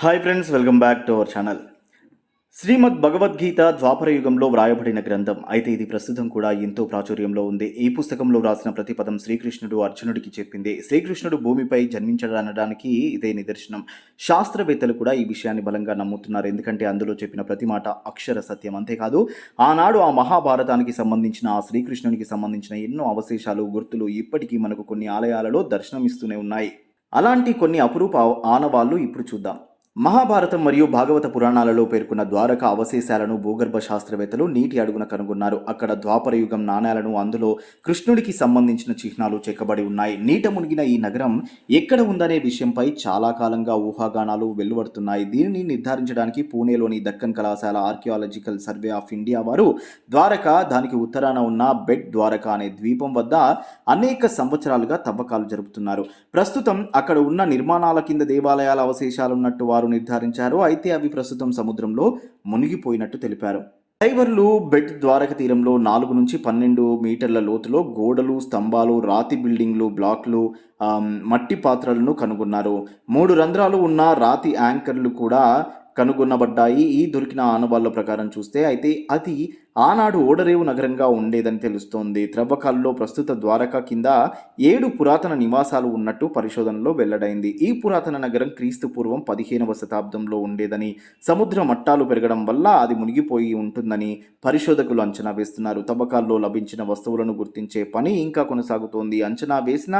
Hi friends welcome back to our channel Srimad Bhagavadgita ద్వాపర యుగంలో వ్రాయబడిన గ్రంథం. అయితే ఇది ప్రస్తుతం కూడా ఎంతో ప్రాచుర్యంలో ఉంది. ఈ పుస్తకంలో వ్రాసిన ప్రతి పదం శ్రీకృష్ణుడు అర్జునుడికి చెప్పింది. శ్రీకృష్ణుడు భూమిపై జన్మించడనడానికి ఇదే నిదర్శనం. శాస్త్రవేత్తలు కూడా ఈ విషయాన్ని బలంగా నమ్ముతున్నారు. ఎందుకంటే అందులో చెప్పిన ప్రతి మాట అక్షర సత్యం. అంతేకాదు ఆనాడు ఆ మహాభారతానికి సంబంధించిన ఆ శ్రీకృష్ణునికి సంబంధించిన ఎన్నో అవశేషాలు గుర్తులు ఇప్పటికీ మనకు కొన్ని ఆలయాలలో దర్శనమిస్తూనే ఉన్నాయి. అలాంటి కొన్ని అపురూప ఆనవాళ్ళు ఇప్పుడు చూద్దాం. మహాభారతం మరియు భాగవత పురాణాలలో పేర్కొన్న ద్వారక అవశేషాలను భూగర్భ శాస్త్రవేత్తలు నీటి అడుగున కనుగొన్నారు. అక్కడ ద్వాపరయుగం నాణేలను అందులో కృష్ణుడికి సంబంధించిన చిహ్నాలు చెక్కబడి ఉన్నాయి. నీట మునిగిన ఈ నగరం ఎక్కడ ఉందనే విషయంపై చాలా కాలంగా ఊహాగానాలు వెలువడుతున్నాయి. దీనిని నిర్ధారించడానికి పూణేలోని దక్కన్ కళాశాల ఆర్కియాలజికల్ సర్వే ఆఫ్ ఇండియా వారు ద్వారక దానికి ఉత్తరాన ఉన్న బెడ్ ద్వారక అనే ద్వీపం వద్ద అనేక సంవత్సరాలుగా తవ్వకాలు జరుపుతున్నారు. ప్రస్తుతం అక్కడ ఉన్న నిర్మాణాల కింద దేవాలయాల అవశేషాలున్నట్టు వారు నిర్ధారించారు. అయితే అవి ప్రస్తుతం సముద్రంలో మునిగిపోయినట్టు తెలిపారు. డైవర్లు బెట్ ద్వారక తీరంలో నాలుగు నుంచి పన్నెండు మీటర్ల లోతులో గోడలు స్తంభాలు రాతి బిల్డింగ్లు బ్లాక్లు మట్టి పాత్రలను కనుగొన్నారు. మూడు రంధ్రాలు ఉన్న రాతి యాంకర్లు కూడా కనుగొనబడ్డాయి. ఈ దొరికిన ఆనవాళ్ళ ప్రకారం చూస్తే అయితే అది ఆనాడు ఓడరేవు నగరంగా ఉండేదని తెలుస్తోంది. త్రవ్వకాల్లో ప్రస్తుత ద్వారక కింద ఏడు పురాతన నివాసాలు ఉన్నట్టు పరిశోధనలో వెల్లడైంది. ఈ పురాతన నగరం క్రీస్తు పూర్వం పదిహేనవ శతాబ్దంలో ఉండేదని సముద్ర మట్టాలు పెరగడం వల్ల అది మునిగిపోయి ఉంటుందని పరిశోధకులు అంచనా వేస్తున్నారు. తవ్వకాల్లో లభించిన వస్తువులను గుర్తించే పని ఇంకా కొనసాగుతోంది. అంచనా వేసిన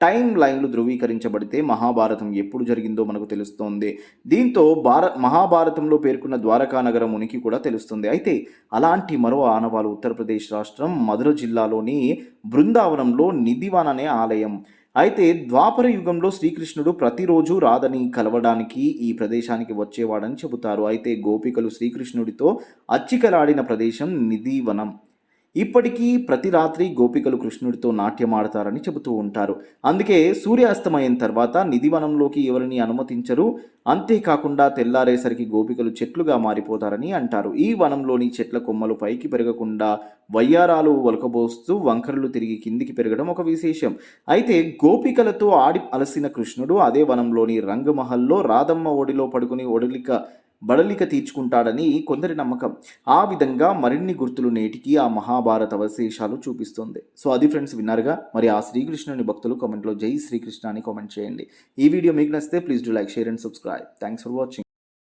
టైం లైన్లు ధృవీకరించబడితే మహాభారతం ఎప్పుడు జరిగిందో మనకు తెలుస్తోంది. దీంతో భార మహాభారతంలో పేర్కొన్న ద్వారకా నగరం ఉనికి కూడా తెలుస్తుంది. అయితే అలాంటి మరో ఆనవాలు ఉత్తరప్రదేశ్ రాష్ట్రం మధుర జిల్లాలోని బృందావనంలో నిధివన్ అనే ఆలయం. అయితే ద్వాపర యుగంలో శ్రీకృష్ణుడు ప్రతిరోజు రాధని కలవడానికి ఈ ప్రదేశానికి వచ్చేవాడని చెబుతారు. అయితే గోపికలు శ్రీకృష్ణుడితో అచ్చికలాడిన ప్రదేశం నిధివనం. ఇప్పటికీ ప్రతి రాత్రి గోపికలు కృష్ణుడితో నాట్యమాడతారని చెబుతూ ఉంటారు. అందుకే సూర్యాస్తమయం తర్వాత నిధివనంలోకి ఎవరిని అనుమతించరు. అంతేకాకుండా తెల్లారేసరికి గోపికలు చెట్లుగా మారిపోతారని అంటారు. ఈ వనంలోని చెట్ల కొమ్మలు పైకి పెరగకుండా వయ్యారాలు ఒలకబోస్తూ వంకరలు తిరిగి కిందికి పెరగడం ఒక విశేషం. అయితే గోపికలతో ఆడి అలసిన కృష్ణుడు అదే వనంలోని రంగమహల్లో రాధమ్మ ఒడిలో పడుకుని ఒడిలిక బడలిక తీర్చుకుంటాడని కొందరి నమ్మకం. ఆ విధంగా మరిన్ని గుర్తులు నేటికి ఆ మహాభారత అవశేషాలు చూపిస్తుంది. సో అది ఫ్రెండ్స్ విన్నారుగా? మరి ఆ శ్రీకృష్ణుని భక్తులు కామెంట్లో జై శ్రీకృష్ణ అని కామెంట్ చేయండి. ఈ వీడియో మీకు నచ్చితే please do like share and subscribe. Thanks for watching.